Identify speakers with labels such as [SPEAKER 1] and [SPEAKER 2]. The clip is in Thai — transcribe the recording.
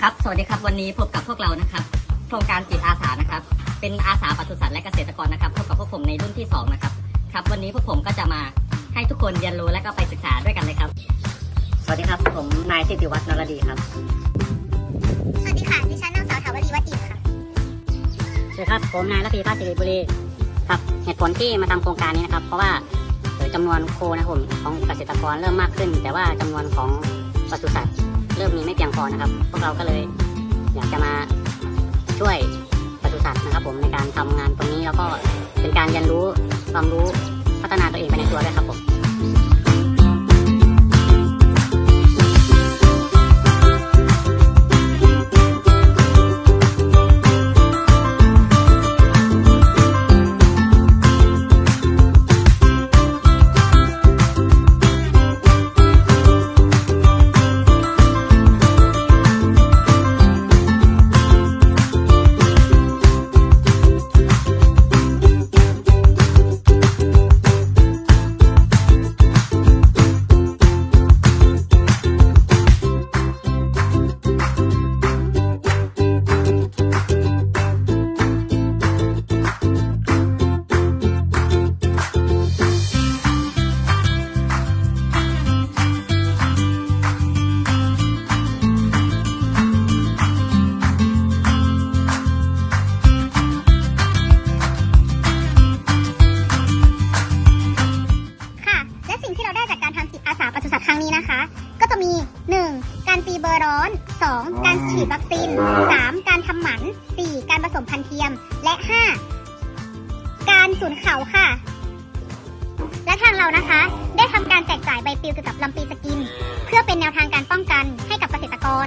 [SPEAKER 1] ครับ สวัสดีครับวันนี้พบกับพวกเรานะครับ โครงการจิตอาสานะครับ เป็นอาสาปศุสัตว์และเกษตรกรนะครับพบกับพวกผมในรุ่นที่2นะครับครับ วันนี้พวกผมก็จะมาให้ทุกคนเรียนรู้และก็ไปศึกษาด้วยกันเลยครับ สวัสดีครับ ผมนายสิติวัฒน์นรดีครับ
[SPEAKER 2] สวัสดีค่ะดิฉันนางสาวถาวรีวัดอินค่ะ
[SPEAKER 1] สวัสดีครับผมนายระพีภาสิริบุรีครับเหตุผลที่มาทำโครงการนี้นะครับ เพราะว่าเอ่อจำนวนโคนะครับผมของเกษตรกรเริ่มมากขึ้น แต่ว่าจำนวนของปศุสัตว์ เริ่มมีไม่เพียงพอนะครับ พวกเราก็เลยอยากจะมาช่วยปศุสัตว์นะครับ ผมในการทำงานตรงนี้แล้วก็เป็นการเรียนรู้ความรู้พัฒนาตัวเองไปในตัวด้วยครับผม
[SPEAKER 2] 1. การตีเบอร์ร้อน 2. การฉีดวัคซีน 3. การทำหมัน 4. การผสมพันธุ์เทียม และ 5. การสูนเข่าค่ะ และทางเรานะคะ ได้ทำการแจกจ่ายใบปลิวเกี่ยวกับลำปีสกิน เพื่อเป็นแนวทางการป้องกันให้กับเกษตรกร